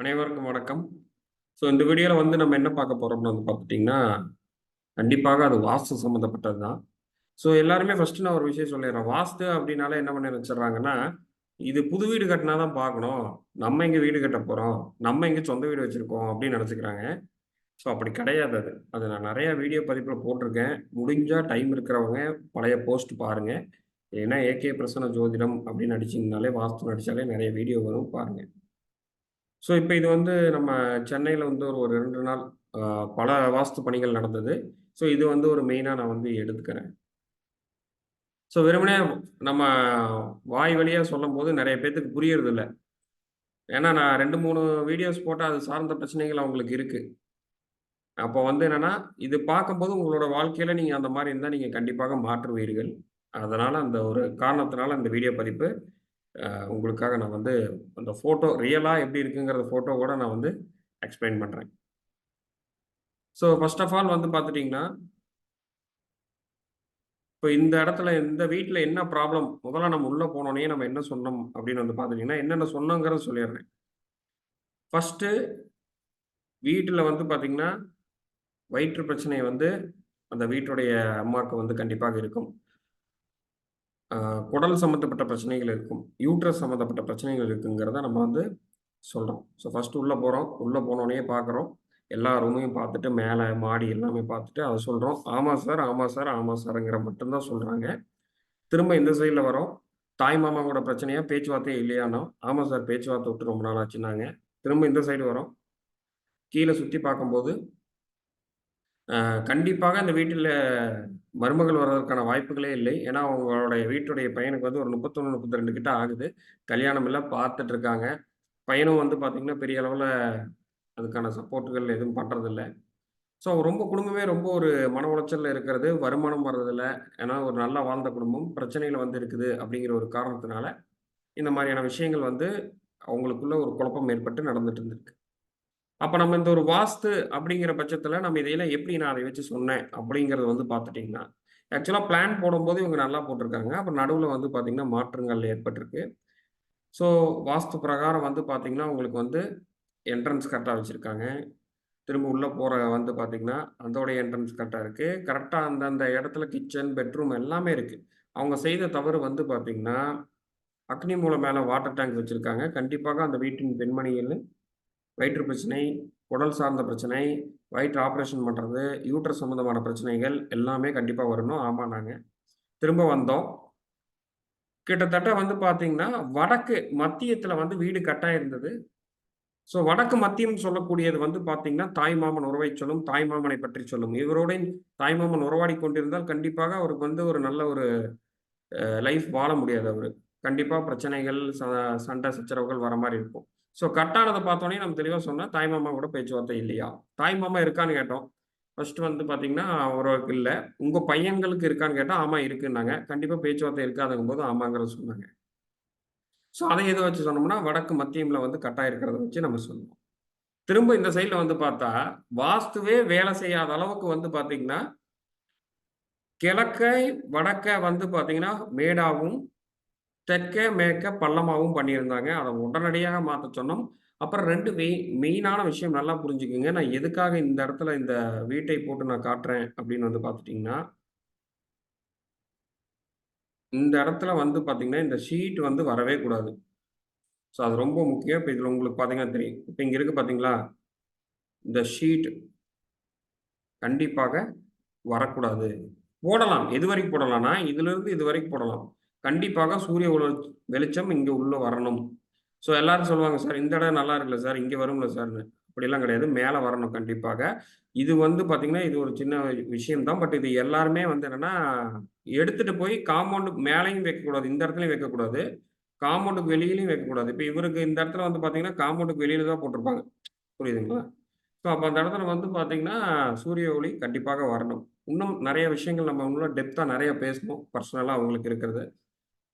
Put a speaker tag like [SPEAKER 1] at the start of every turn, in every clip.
[SPEAKER 1] அனைவருக்கும் வணக்கம். ஸோ இந்த வீடியோல வந்து நம்ம என்ன பார்க்க போறோம்னு வந்து பார்த்துட்டீங்கன்னா, கண்டிப்பாக அது வாஸ்து சம்மந்தப்பட்டது தான். ஸோ எல்லாருமே ஃபர்ஸ்ட் நான் ஒரு விஷயம் சொல்லிடுறேன். வாஸ்து அப்படின்னால என்ன பண்ணி வச்சுடுறாங்கன்னா, இது புது வீடு கட்டினா தான் பார்க்கணும். நம்ம இங்கே வீடு கட்ட போறோம். நம்ம இங்கே சொந்த வீடு வச்சிருக்கோம் அப்படின்னு நினச்சிக்கிறாங்க ஸோ அப்படி கிடையாது அது. அது நான் நிறையா வீடியோ பதிப்பில் போட்டிருக்கேன். முடிஞ்சால் டைம் இருக்கிறவங்க பழைய போஸ்ட் பாருங்க. ஏன்னா ஏகே பிரசன்ன ஜோதிடம் அப்படின்னு அடிச்சீங்கனாலே, வாஸ்து அடிச்சாலே நிறைய வீடியோ வரும் பாருங்கள் ஸோ இப்போ இது வந்து நம்ம சென்னையில் வந்து ஒரு ரெண்டு நாள் பல வாஸ்து பணிகள் நடந்தது. ஸோ இது வந்து ஒரு மெயினாக நான் வந்து எடுத்துக்கிறேன். ஸோ வெறுமனே நம்ம வாய் வழியா சொல்லும்போது பேர்த்துக்கு புரியறது இல்லை ஏன்னா நான் 2, 3 வீடியோஸ் போட்டால் அது சார்ந்த பிரச்சனைகள் அவங்களுக்கு இருக்குது அப்போ வந்து என்னென்னா இது பார்க்கும்போது உங்களோட வாழ்க்கையில் நீங்கள் அந்த மாதிரி இருந்தால் நீங்கள் கண்டிப்பாக மாற்றுவீர்கள். அதனால் அந்த ஒரு காரணத்தினால அந்த வீடியோ பதிப்பு உங்களுக்காக நான் வந்து அந்த ஃபோட்டோ ரியலாக எப்படி இருக்குங்கிறத ஃபோட்டோவோட நான் வந்து எக்ஸ்பிளைன் பண்ணுறேன் ஸோ ஃபர்ஸ்ட் ஆஃப் ஆல் வந்து பார்த்துட்டிங்கன்னா இப்போ இந்த இடத்துல இந்த வீட்டில் என்ன ப்ராப்ளம்? முதல்ல நம்ம உள்ளே போனோடனே நம்ம என்ன சொன்னோம் அப்படின்னு வந்து பார்த்துட்டிங்கன்னா என்னென்ன சொன்னோங்கிறத சொல்லிடுறேன். ஃபஸ்ட்டு வீட்டில் வந்து பார்த்தீங்கன்னா, வயிற்று பிரச்சனை வந்து அந்த வீட்டுடைய அம்மாவுக்கு வந்து கண்டிப்பாக இருக்கும். குடல் சம்மந்தப்பட்ட பிரச்சனைகள் இருக்கும். யூட்ரஸ் சம்மந்தப்பட்ட பிரச்சனைகள் இருக்குங்கிறத நம்ம வந்து சொல்கிறோம் ஸோ ஃபஸ்ட்டு உள்ளே போகிறோம் உள்ளே போனோடனே பார்க்குறோம். எல்லா ரூமையும் பார்த்துட்டு, மேலே மாடி எல்லாமே பார்த்துட்டு அதை சொல்கிறோம் ஆமாம் சார், ஆமாம் சார், ஆமாம் சார்ங்கிற மட்டும்தான் சொல்கிறாங்க திரும்ப இந்த சைடில் வரோம். தாய் மாமாவோட பிரச்சனையா பேச்சுவார்த்தையே இல்லையானோ ஆமாம் சார் பேச்சுவார்த்தை விட்டு ரொம்ப நாள் ஆச்சுனாங்க திரும்ப இந்த சைடு வரோம். கீழே சுற்றி பார்க்கும்போது கண்டிப்பாக இந்த வீட்டில் மருமகள் வர்றதற்கான வாய்ப்புகளே இல்லை. ஏன்னா, அவங்களுடைய வீட்டுடைய பையனுக்கு வந்து ஒரு 31, 32 கிட்ட ஆகுது. கல்யாணம் எல்லாம் பார்த்துட்டு இருக்காங்க. பையனும் வந்து பார்த்தீங்கன்னா, பெரிய அளவில் அதுக்கான சப்போர்ட்டுகள் எதுவும் பண்ணுறதில்ல ஸோ ரொம்ப குடும்பமே ரொம்ப ஒரு மன உளைச்சலில் இருக்கிறது. வருமானம் வர்றதில்ல. ஏன்னா, ஒரு நல்லா வாழ்ந்த குடும்பம் பிரச்சனையில் வந்து இருக்குது அப்படிங்கிற ஒரு காரணத்தினால, இந்த மாதிரியான விஷயங்கள் வந்து அவங்களுக்குள்ள ஒரு குழப்பம் ஏற்பட்டு நடந்துட்டு இருந்திருக்கு. அப்ப நம்ம இந்த ஒரு வாஸ்து அப்படிங்கிற பட்சத்தில் நம்ம இதையெல்லாம் எப்படி நான் அதை வச்சு சொன்னேன் அப்படிங்கிறத வந்து பார்த்துட்டிங்கன்னா ஆக்சுவலா பிளான் போடும்போது இவங்க நல்லா போட்டிருக்காங்க. அப்புறம் நடுவுல வந்து பார்த்திங்கன்னா மாற்றங்கள் ஏற்பட்டிருக்கு. ஸோ வாஸ்து பிரகாரம் வந்து பார்த்திங்கன்னா உங்களுக்கு வந்து என்ட்ரன்ஸ் கரெக்டாக வச்சிருக்காங்க. திரும்ப உள்ள போற வந்து பார்த்தீங்கன்னா, அதோடைய என்ட்ரன்ஸ் கரெக்டாக இருக்கு. கரெக்டாக அந்தந்த இடத்துல கிச்சன், பெட்ரூம் எல்லாமே இருக்கு. அவங்க செய்த தவறு வந்து பார்த்திங்கன்னா அக்னி மூலம் மேல வாட்டர் டேங்க் வச்சிருக்காங்க. கண்டிப்பாக அந்த வீட்டின் பெண்மணிகள் வயிற்று பிரச்சனை, உடல் சார்ந்த பிரச்சனை, வயிற்று ஆப்ரேஷன் பண்ணுறது யூட்ரஸ் சம்மந்தமான பிரச்சனைகள் எல்லாமே கண்டிப்பாக வரணும். ஆமாம் நாங்கள் திரும்ப வந்தோம். கிட்டத்தட்ட வந்து பார்த்தீங்கன்னா, வடக்கு மத்தியத்தில் வந்து வீடு கட்டாக இருந்தது ஸோ வடக்கு மத்தியம் சொல்லக்கூடியது வந்து பார்த்தீங்கன்னா, தாய்மாமன் உறவைச் சொல்லும், தாய்மாமனை பற்றி சொல்லும். இவரோடையும் தாய்மாமன் உறவாடி கொண்டிருந்தால் கண்டிப்பாக அவருக்கு வந்து ஒரு நல்ல ஒரு லைஃப் வாழ முடியாது அவர் கண்டிப்பாக பிரச்சனைகள், ச சண்டை சச்சரவுகள் வர மாதிரி இருக்கும். ஸோ கட்டானதை பார்த்தோன்னே நம்ம தெளிவாக சொன்னால் தாய்மாமா கூட பேச்சுவார்த்தை இல்லையா? தாய்மாமா இருக்கான்னு கேட்டோம். ஃபர்ஸ்ட் வந்து பார்த்தீங்கன்னா, அவருக்கு இல்லை உங்கள் பையன்களுக்கு இருக்கான்னு கேட்டால் ஆமாம் இருக்குன்னாங்க. கண்டிப்பாக பேச்சுவார்த்தை இருக்காதுங்கும்போது ஆமாங்கிறத சொன்னாங்க. ஸோ அதை எதை வச்சு சொன்னோம்னா, வடக்கு மத்தியமில் வந்து கட்டாயம் இருக்கிறத வச்சு நம்ம சொல்லுவோம் திரும்ப இந்த சைடில் வந்து பார்த்தா, வாஸ்துவே வேலை செய்யாத அளவுக்கு வந்து பார்த்தீங்கன்னா கிழக்கை, வடக்க வந்து பார்த்தீங்கன்னா, மேடாவும், தெற்கே, மேற்க பள்ளமாகவும் பண்ணியிருந்தாங்க. அதை உடனடியாக மாற்ற சொன்னோம். அப்புறம் ரெண்டு மெய் மெயினான விஷயம் நல்லா புரிஞ்சுக்குங்க நான் எதுக்காக இந்த இடத்துல இந்த வீட்டை போட்டு நான் காட்டுறேன் அப்படின்னு வந்து பார்த்துட்டிங்கன்னா இந்த இடத்துல வந்து பார்த்தீங்கன்னா, இந்த ஷீட் வந்து வரவே கூடாது. ஸோ அது ரொம்ப முக்கியம். இப்போ இதில் உங்களுக்கு பார்த்தீங்கன்னா தெரியும். இப்போ இங்கே இருக்கு பார்த்தீங்களா? இந்த ஷீட் கண்டிப்பாக வரக்கூடாது. போடலாம். எதுவரைக்கும் போடலாம்னா, இதுலேருந்து இது வரைக்கும் போடலாம். கண்டிப்பாக சூரிய ஒளி வெளிச்சம் இங்க உள்ள வரணும். ஸோ எல்லாரும் சொல்லுவாங்க, "சார் இந்த இடம் நல்லா இருக்குல்ல சார், இங்கே வரும்ல சார்னு அப்படிலாம் கிடையாது. மேலே வரணும் கண்டிப்பாக. இது வந்து பார்த்தீங்கன்னா, இது ஒரு சின்ன விஷயம் தான். பட் இது எல்லாருமே வந்து என்னன்னா, எடுத்துட்டு போய் காம்பவுண்டு மேலேயும் வைக்கக்கூடாது. இந்த இடத்துலையும் வைக்கக்கூடாது. காம்பவுண்டுக்கு வெளியிலையும் வைக்கக்கூடாது. இப்போ இவருக்கு இந்த இடத்துல வந்து பார்த்தீங்கன்னா, காம்பவுண்டுக்கு வெளியில தான் போட்டிருப்பாங்க. புரியுதுங்களா? ஸோ அப்போ அந்த இடத்துல வந்து பார்த்தீங்கன்னா, சூரிய ஒளி கண்டிப்பாக வரணும். இன்னும் நிறைய விஷயங்கள் நம்ம இன்னும் டெப்த்தாக நிறைய பேசணும். பர்சனலாக அவங்களுக்கு இருக்கிறது.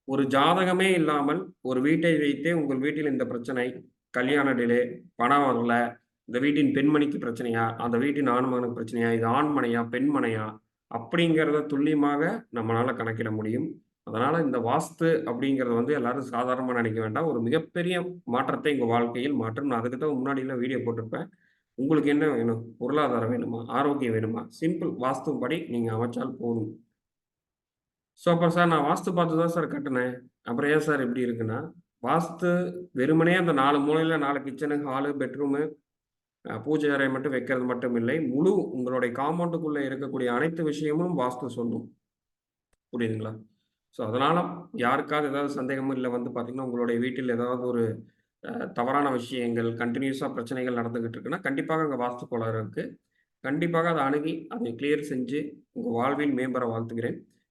[SPEAKER 1] ஒரு ஜாதகமே இல்லாமல் ஒரு வீட்டை வைத்தே உங்கள் வீட்டில் இந்த பிரச்சனை, கல்யாண டிலே, பணம் வரல, இந்த வீட்டின் பெண்மணிக்கு பிரச்சனையா? அந்த வீட்டின் ஆண்மகனுக்கு பிரச்சனையா? இது ஆண்மனையா? பெண்மனையா? அப்படிங்கிறத துல்லியமாக நம்மளால கணக்கிட முடியும். அதனால இந்த வாஸ்து அப்படிங்கிறது வந்து எல்லாரும் சாதாரணமாக நினைக்க வேண்டாம். ஒரு மிகப்பெரிய மாற்றத்தை உங்கள் வாழ்க்கையில் மாற்றும். நான் அதுக்கு தான் முன்னாடிலாம் வீடியோ போட்டிருப்பேன். உங்களுக்கு என்ன வேணும்? பொருளாதாரம் வேணுமா? ஆரோக்கியம் வேணுமா? சிம்பிள் வாஸ்துபடி நீங்கள் அமைச்சால் போதும். ஸோ, அப்புறம் சார் நான் வாஸ்து பார்த்து தான் சார் கட்டினேன் அப்புறம் ஏன் சார் இப்படி இருக்குன்னா, வாஸ்து வெறுமனே அந்த நாலு மூலையில் நாலு கிச்சனு, ஹாலு, பெட்ரூமு, பூஜை அறை மட்டும் வைக்கிறது மட்டும் இல்லை. முழு உங்களுடைய காம்பவுண்டுக்குள்ளே இருக்கக்கூடிய அனைத்து விஷயமும் வாஸ்து சொல்லும். புரியுதுங்களா? ஸோ, அதனால் யாருக்காவது ஏதாவது சந்தேகமும் இல்லை வந்து பார்த்தீங்கன்னா, உங்களுடைய வீட்டில் ஏதாவது ஒரு தவறான விஷயங்கள், கண்டினியூஸாக பிரச்சனைகள் நடந்துகிட்டு இருக்குன்னா, கண்டிப்பாக அங்கே வாஸ்து கோளாறு இருக்குது கண்டிப்பாக அதை அணுகி, அதை கிளியர் செஞ்சு, உங்கள் வாழ்வில் மேம்பெற வாழ்த்துகிறேன்.